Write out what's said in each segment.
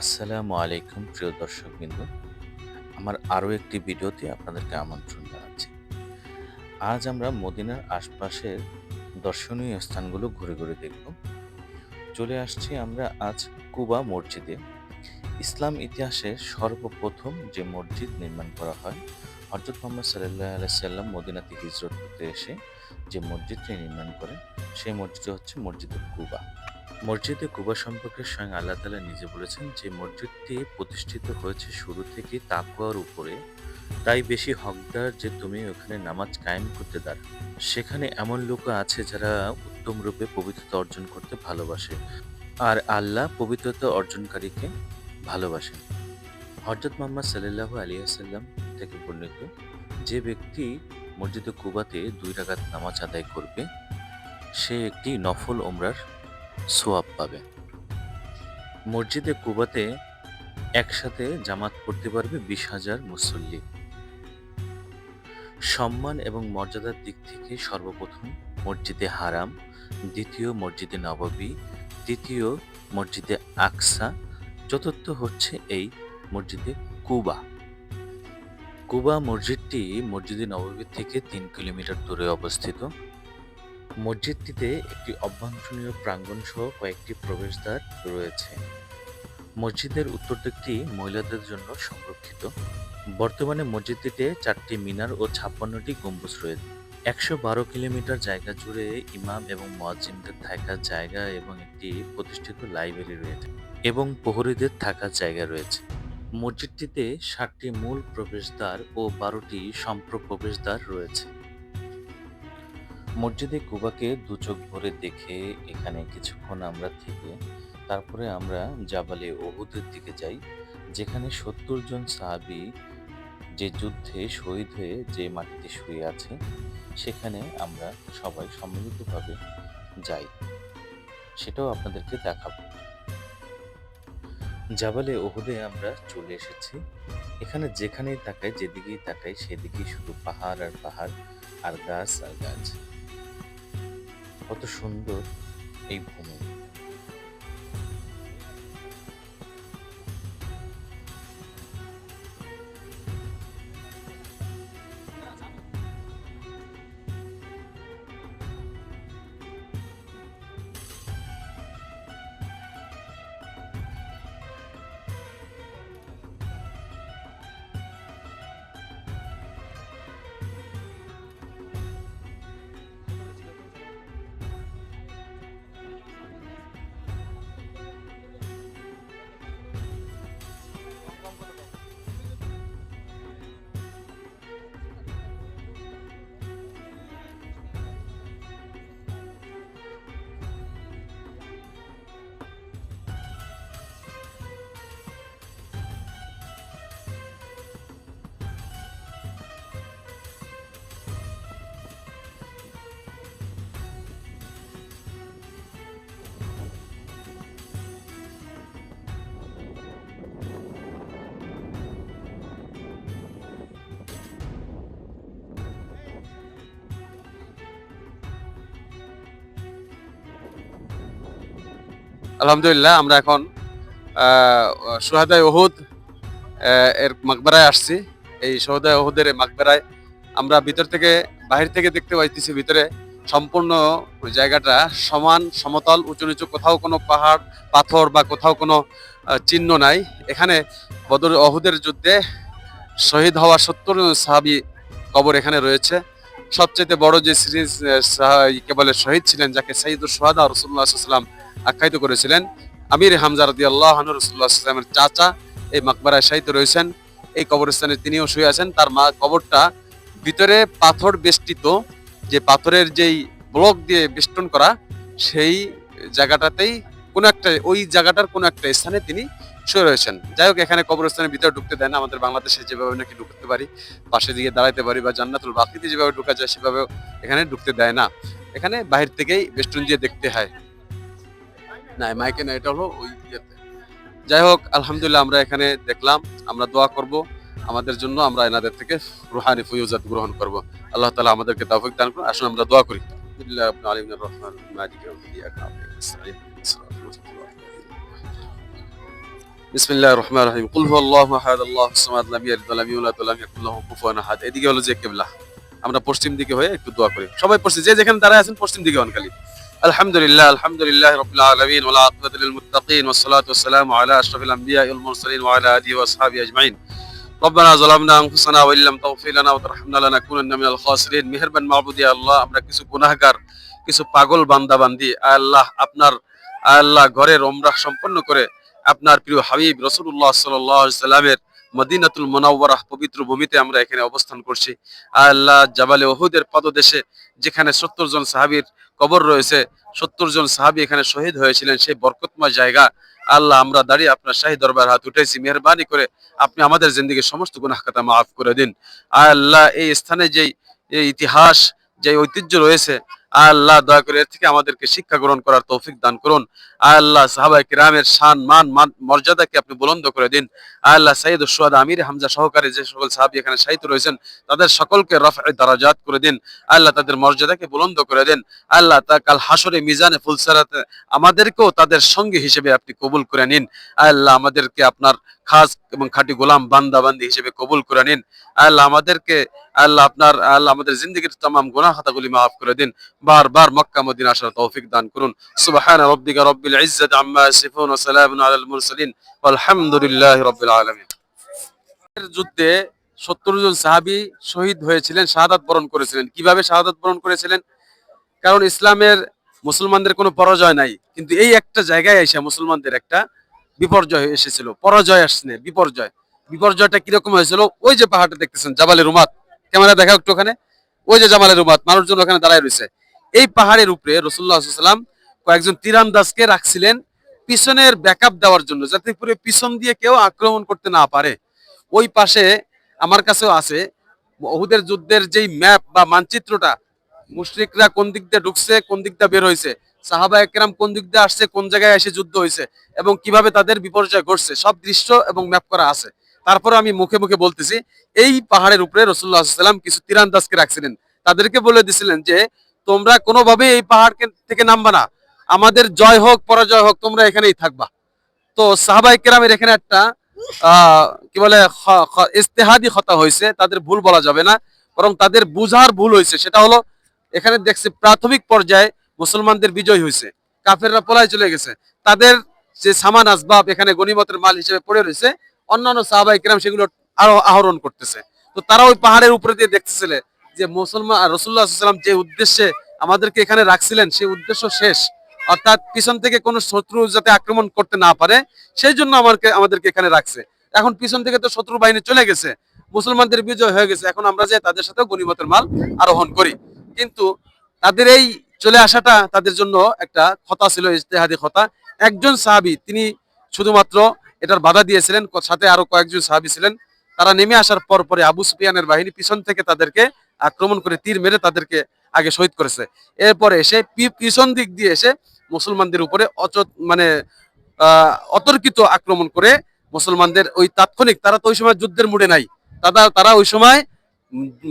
আসসালামু আলাইকুম, প্রিয় দর্শকবৃন্দ। আমার আরও একটি ভিডিওতে আপনাদেরকে আমন্ত্রণ জানাচ্ছি। আজ আমরা মদিনার আশপাশের দর্শনীয় স্থানগুলো ঘুরে ঘুরে দেখব। চলে আসছি আমরা আজ কুবা মসজিদে। ইসলাম ইতিহাসে সর্বপ্রথম যে মসজিদ নির্মাণ করা হয় হজরত মোহাম্মদ সাল্লাহ আলাইসাল্লাম মদিনাতে হিজরত করতে এসে যে মসজিদটি নির্মাণ করেন, সেই মসজিদ হচ্ছে মসজিদে কুবা। মসজিদে কুবা সম্পর্কে স্বয়ং আল্লাহ তালা নিজে বলেছেন যে মসজিদটি প্রতিষ্ঠিত হয়েছে শুরু থেকে তাকুয়ার উপরে। তাই বেশি হকদার যে তুমি ওখানে নামাজ কায়েম করতে দাঁড় সেখানে এমন লোক আছে যারা উত্তম রূপে পবিত্রতা অর্জন করতে ভালোবাসে আর আল্লাহ পবিত্রতা অর্জনকারীকে ভালোবাসেন। হজরত মোহাম্মদ সাল্লাহ আলিয়াসাল্লাম থেকে বর্ণিত, যে ব্যক্তি মসজিদে কুবাতে দুই রাগাত নামাজ আদায় করবে, সে একটি নফল ওমরার সোয়াব পাবে। মসজিদে কুবাতে একসাথে জামাত পড়তে পারবে বিশ হাজার মুসল্লি। সম্মান এবং মর্যাদার দিক থেকে সর্বপ্রথম মসজিদে হারাম, দ্বিতীয় মসজিদে নববী, তৃতীয় মসজিদে আকসা, চতুর্থ হচ্ছে এই মসজিদে কুবা। কুবা মসজিদটি মসজিদে নববীর থেকে তিন কিলোমিটার দূরে অবস্থিত। মসজিদটিতে একটি অভ্যন্তরীণ প্রাঙ্গণ সহ কয়েকটি প্রবেশদ্বার রয়েছে। মসজিদের উত্তর দিকটি মহিলাদের জন্য সংরক্ষিত। বর্তমানে মসজিদটিতে চারটি মিনার ও ছাপ্পান্নটি গম্বুজ রয়েছে। একশো বারো কিলোমিটার জায়গা জুড়ে ইমাম এবং মহাজিমদের থাকার জায়গা এবং একটি প্রতিষ্ঠিত লাইব্রেরি রয়েছে এবং প্রহরীদের থাকার জায়গা রয়েছে। মসজিদটিতে ষাটটি মূল প্রবেশদ্বার ও বারোটি সম্প্রপ্রবেশদ্বার রয়েছে। মসজিদে কুবাকে দু চোখ ভরে দেখে এখানে কিছুক্ষণ আমরা থেকে তারপরে আমরা জাবালে ওহুদের দিকে যাই, যেখানে সত্তর জন সাহাবি যে যুদ্ধে শহীদ হয়ে যে মাটিতে শুয়ে আছে, সেখানে আমরা সবাই সম্মিলিতভাবে যাই। সেটাও আপনাদেরকে দেখাবো। জাবালে ওহুদে আমরা চলে এসেছি। এখানে যেখানেই তাকাই, যেদিকেই তাকাই, সেদিকেই শুধু পাহাড় আর পাহাড়, আর গাছ আর গাছ। কত সুন্দর এই ভূমি আলহামদুলিল্লাহ, আমরা এখন সোহাদায় ওহুদ এর মাকবারায় আসছি। এই সোহাদায় ওহুদের মাকবারায় আমরা ভিতর থেকে, বাহির থেকে দেখতে পাইতেছি ভিতরে সম্পূর্ণ জায়গাটা সমান, সমতল, উঁচু নিচু, কোথাও কোনো পাহাড়, পাথর বা কোথাও কোনো চিহ্ন নাই। এখানে বদর অহুদের যুদ্ধে শহীদ হওয়া সত্তর সাহাবি কবর এখানে রয়েছে। সবচেয়ে বড় যে সিরিজ কে বলে শহীদ ছিলেন, যাকে সাইদুর সোহাদা রসুল্লাহ সাল্লাম আখ্যায়িত করেছিলেন। আমির হামজা রদি আল্লাহ রসুল্লাহামের চাচা এই মাকবারায় শাহিত রয়েছেন। এই কবরস্থানে তিনিও শুয়ে আছেন। তার মা কবরটা ভিতরে পাথর বেষ্টিত, যে পাথরের যেই ব্লক দিয়ে বেষ্টন করা, সেই জায়গাটাতেই কোনো একটা, ওই জায়গাটার কোনো একটা স্থানে তিনি শুয়ে রয়েছেন। যাই হোক, এখানে কবরস্থানের ভিতরে ঢুকতে দেয় না আমাদের বাংলাদেশে যেভাবে নাকি ঢুকতে পারি, পাশে দিকে দাঁড়াইতে পারি বা জান্নাতুল বাকিতে যেভাবে ঢুকা যায় সেভাবে এখানে ঢুকতে দেয় না। এখানে বাহির থেকেই বেষ্টন দিয়ে দেখতে হয়। না মাইকে না এটা হলো ওই ইয়েতে। যাই হোক আলহামদুলিল্লাহ আমরা এখানে দেখলাম, আমরা দোয়া করব, আমাদের জন্য আমরা এনাদের থেকে রুহানি গ্রহণ করব। আল্লাহ তাআলা আমাদেরকে তৌফিক দান করুন। আমরা দোয়া করি। রহমান বিসমিল্লাহির রহমানির রহিম। কুল হুয়াল্লাহু আহাদ আল্লাহুস সামাদ, লাম ইয়ালিদ ওয়া লাম ইউলাদ ওয়া লাম ইয়াকুল লাহু কুফুয়ান আহাদ। এদিকে হলো যে কিবলা। আমরা পশ্চিম দিকে হয়ে একটু দোয়া করি। সবাই পশ্চিম, যে যেখানে দাঁড়ায় আছেন পশ্চিম দিকে হন খালি আলহামদুলিল্লাহ আলহামদুলিল্লাহ রাব্বিল আলামিন ওয়া আকিবাতুল লিল মুত্তাকিন ওয়াস সালাতু ওয়াস সালামু আলা আশরাফিল আমবিয়া ওয়াল মুরসালিন ওয়া আলা আলিহি ওয়া আসহাবিহি আজমাইন ربنا ظلمنا انفسنا وان لم تغفر لنا وترحمنا لنكونن من الخاسرين মেহেরবান মাহবুদি আল্লাহ আমরা কিছু গুনাহগার কিছু পাগল বান্দা বান্দি আল্লাহ আপনার আল্লাহ ঘরের ওমরাহ সম্পন্ন করে আপনার প্রিয় হাবিব রসুল্লাহ সাল্লামের মদিনাতুল মোনাওয়ারাহ পবিত্র ভূমিতে আমরা এখানে অবস্থান করছি। আল্লাহ জাবালে ওহুদের পদদেশে যেখানে সত্তর জন সাহাবীর কবর রয়েছে, সত্তর জন সাহাবী এখানে শহীদ হয়েছিলেন, সেই বরকতময় জায়গা। আল্লাহ, আমরা দাঁড়িয়ে আপনার শাহী দরবার হাত উঠেছি মেহরবানি করে আপনি আমাদের জিন্দিগির সমস্ত গুনাহ খাতা মাফ করে দিন। আল্লাহ, এই স্থানে যেই ইতিহাস যে ঐতিহ্য রয়েছে আল্লাহ দয়া করে এর থেকে আমাদেরকে শিক্ষা গ্রহণ করার তৌফিক দান করুন। আল্লাহ সাহাবাই কিরামের শান, মান মর্যাদাকে আপনি বুলন্দ করে দিন। আল্লাহ সাইদ সোয়াদ আমির হামজা সহকারী যে সকল সাহাবি এখানে সাহিত্য রয়েছেন, তাদের সকলকে রফ দারাজাত করে দিন। আল্লাহ তাদের মর্যাদাকে বুলন্দ করে দিন। আল্লাহ তা কাল হাসরে মিজানে ফুলসারাতে আমাদেরকেও তাদের সঙ্গী হিসেবে আপনি কবুল করে নিন। আল্লাহ আমাদেরকে আপনার খাস এবং খাঁটি গোলাম বান্দা বান্দি হিসেবে কবুল করে নিন। আল্লাহ আমাদেরকে, আল্লাহ আপনার, আল্লাহ আমাদের জিন্দগির তমাম গুনাহ খাতাগুলি মাফ করে দিন। বারবার মক্কা, মদিনা আসার তৌফিক দান করুন। সুবহান রব্বিকা রব্বিল ইজ্জাত আম্মা ইয়াসিফুন ওয়া সালামুন আলাল মুরসালিন। আলহামদুলিল্লাহি রাব্বিল আলামিন। যুদ্ধে 70 জন সাহাবী শহীদ হয়েছিলেন, শাহাদাত বরণ করেছিলেন। কীভাবে শাহাদাত বরণ করেছিলেন? কারণ ইসলামের মুসলমানদের কোনো পরাজয় নাই। কিন্তু এই একটা জায়গায় এসে মুসলমানদের একটা বিপর্যয় এসেছিল, পরাজয় আসছে, বিপর্যয়। বিপর্যয়টা কীরকম হয়েছিল? ওই যে পাহাড়টা দেখতেছেন জাবালে রুমাত ক্যামেরা দেখা একটু ওখানে ওই যে জামালের রুমাত মানুষজন ওখানে দাঁড়ায় রয়েছে। এই পাহাড়ের উপরে রসুল্লাহ সাল্লাম কয়েকজন তীরান্দাজকে রাখছিলেন পিছনের ব্যাকআপ দেওয়ার জন্য, যাতে পুরো পিছন দিয়ে কেউ আক্রমণ করতে না পারে। ওই পাশে আমার কাছেও আছে, ওহুদের যুদ্ধের যেই ম্যাপ বা মানচিত্রটা, মুশরিকরা কোন দিক দিয়ে ঢুকছে, কোন দিক দিয়ে বের হয়েছে সাহাবা একরাম কোন দিক দিয়ে আসছে, কোন জায়গায় এসে যুদ্ধ হয়েছে এবং কীভাবে তাদের বিপর্যয় ঘটছে, সব দৃশ্য এবং ম্যাপ করা আছে। তারপরে আমি মুখে মুখে বলতেছি, এই পাহাড়ের উপরে রসুল্লাহ সাল্লাম কিছু তীরান্দাজকে রাখছিলেন। তাদেরকে বলে দিছিলেন যে, তোমরা কোনোভাবে এই পাহাড় থেকে নামবা না। আমাদের জয় হোক, পরাজয় হোক, তোমরা এখানেই থাকবা। তো সাহাবাই কেরামের এখানে একটা কি বলে ইস্তেহাদি খতা হয়েছে। তাদের ভুল বলা যাবে না, বরং তাদের বুঝার ভুল হয়েছে। সেটা হলো, এখানে দেখছি প্রাথমিক পর্যায়ে মুসলমানদের বিজয় হয়েছে, কাফেররা পলায় চলে গেছে। তাদের যে সামান আসবাব, এখানে গনিমতের মাল হিসেবে পড়ে রয়েছে, অন্যান্য সাহাবাই কেরাম সেগুলো আরও আহরণ করতেছে। তো তারা ওই পাহাড়ের উপরে দিয়ে দেখতেছিল যে মুসলমান রসুল্লাহ সাল্লাম যে উদ্দেশ্যে আমাদেরকে এখানে রাখছিলেন, সেই উদ্দেশ্য শেষ। অর্থাৎ পিছন থেকে কোনো শত্রু যাতে আক্রমণ করতে না পারে, সেই জন্য আমাকে আমাদেরকে এখানে রাখছে। এখন পিছন থেকে তো শত্রু বাহিনী চলে গেছে, মুসলমানদের বিজয় হয়ে গেছে। এখন আমরা যে তাদের সাথে গনিমতের মাল আরোহণ করি। কিন্তু তাদের এই চলে আসাটা তাদের জন্য একটা খতা ছিল, ইজতেহাদি খতা একজন সাহাবি, তিনি শুধুমাত্র এটার বাধা দিয়েছিলেন, সাথে আরও কয়েকজন সাহাবি ছিলেন। তারা নেমে আসার পর পরে আবু সুফিয়ানের বাহিনী পিছন থেকে তাদেরকে আক্রমণ করে তীর মেরে তাদেরকে আগে শহীদ করেছে। এরপরে এসে পিছন দিক দিয়ে এসে মুসলমানদের উপরে অচত মানে অতর্কিত আক্রমণ করে মুসলমানদের ওই তাৎক্ষণিক তারা তো ওই সময় যুদ্ধের মুডে নাই। তারা তারা ওই সময়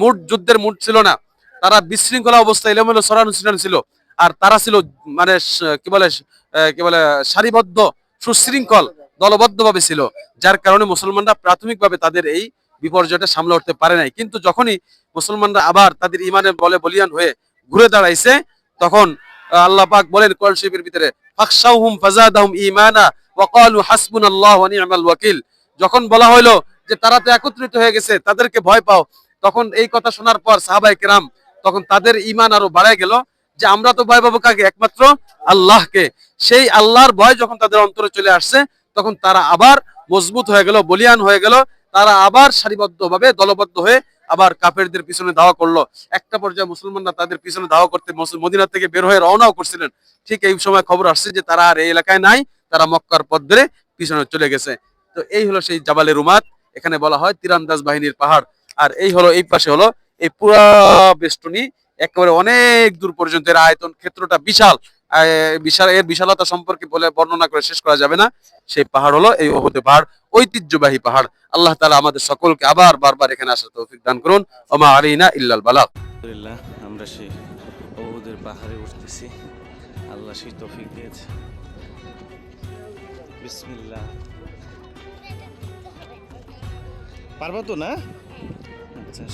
মুড যুদ্ধের মুড ছিল না। তারা বিশৃঙ্খলা অবস্থা এলোমেলো সরানো ছিটানো ছিল। আর তারা ছিল মানে কি বলে কি বলে, সারিবদ্ধ, সুশৃঙ্খল, দলবদ্ধভাবে ছিল। যার কারণে মুসলমানরা প্রাথমিকভাবে তাদের এই বিপর্যয়টা সামলে উঠতে পারে নাই। কিন্তু যখনই মুসলমানরা আবার তাদের ইমানের বলে বলিয়ান হয়ে ঘুরে দাঁড়াইছে, তখন আল্লাহ পাক বলেন কোরআন শরীফের ভিতরে, ফাখশাউহুম ফাজাদাহুম ঈমানা ওয়া ক্বালু হাসবুনাল্লাহু ওয়া নি'মাল ওয়াকিল। যখন বলা হলো যে তারা তো একত্রিত হয়ে গেছে, তাদেরকে ভয় পাও, তখন এই কথা শোনার পর সাহাবাই কেরাম তখন তাদের ইমান আরও বাড়ায় গেল যে আমরা তো ভয় পাবো কাকে? একমাত্র আল্লাহকে। সেই আল্লাহর ভয় যখন তাদের অন্তরে চলে আসছে, তখন তারা আবার মজবুত হয়ে গেল, বলিয়ান হয়ে গেল। তারা আবার সারিবদ্ধভাবে দলবদ্ধ হয়ে আবার কাফেরদের পিছনে দাওয়া করল। একটা পর্যায়ে মুসলমানরা তাদের পিছনে দাওয়া করতে মদিনা থেকে বের হয়ে রওনাও করছিলেন। ঠিক এই সময় খবর আসছে যে তারা আর এই এলাকায় নাই, তারা মক্কার ধরে পিছনে চলে গেছে। তো এই হলো সেই জাবালে রুমাত, এখানে বলা হয় তীরান্দাজ বাহিনীর পাহাড়। আর এই হলো, এই পাশে হলো এই পুরা বেষ্টনী একেবারে অনেক দূর পর্যন্ত এর আয়তন ক্ষেত্রটা বিশাল। বিশাল, এর বিশালতা সম্পর্কে বলে বর্ণনা করে শেষ করা যাবে না। সেই পাহাড় হলো এই ওহদে পাহাড়, ঐতিহ্যবাহী পাহাড়। আল্লাহ তাআলা আমাদের সকলকে আবার বারবার এখানে আসার তৌফিক দান করুন। ওমা আলাইনা ইল্লাল আলহামদুলিল্লাহ, আমরা সেই বহুদের পাহাড়ে উঠতেছি। আল্লাহ সেই তৌফিক দিয়েছে। বিসমিল্লাহ। পারবা তো না? আচ্ছা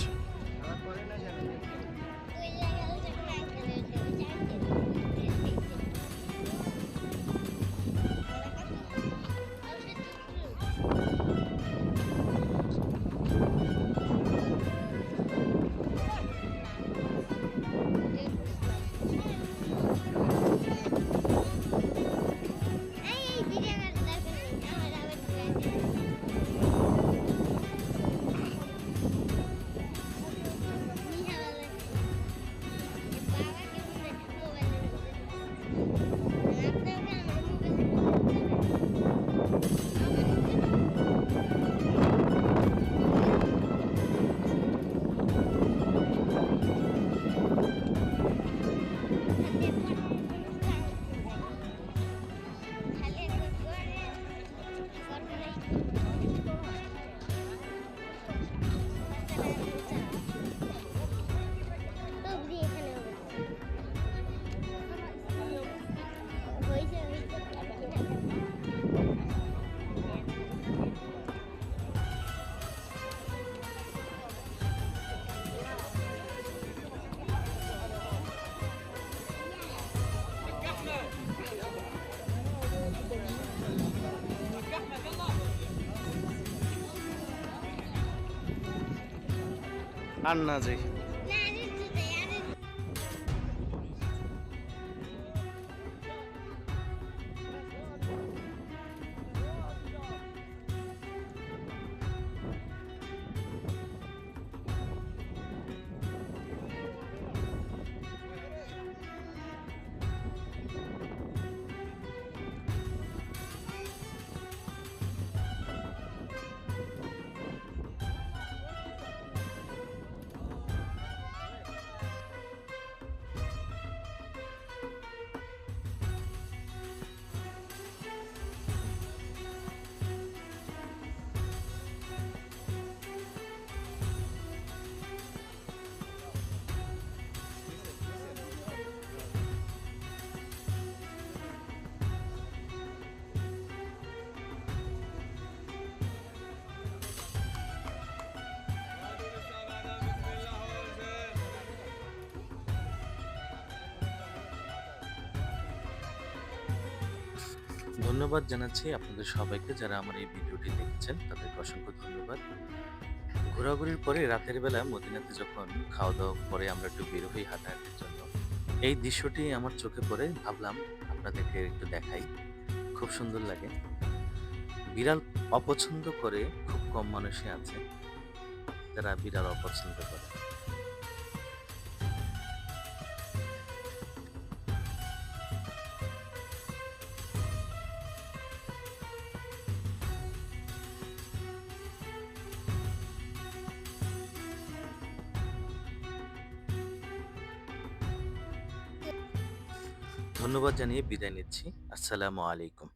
আর না যাই ধন্যবাদ জানাচ্ছি আপনাদের সবাইকে যারা আমার এই ভিডিওটি দেখেছেন। তাদেরকে অসংখ্য ধন্যবাদ। ঘোরাঘুরির পরে রাতের বেলা মদিনাতে যখন খাওয়া দাওয়া পরে আমরা একটু বের হই হাঁটাহাঁটির জন্য, এই দৃশ্যটি আমার চোখে পড়ে। ভাবলাম আপনাদেরকে একটু দেখাই। খুব সুন্দর লাগে। বিড়াল অপছন্দ করে খুব কম মানুষই আছে যারা বিড়াল অপছন্দ করে। ধন্যবাদ জানিয়ে বিদায় নিচ্ছি। আসসালামু আলাইকুম।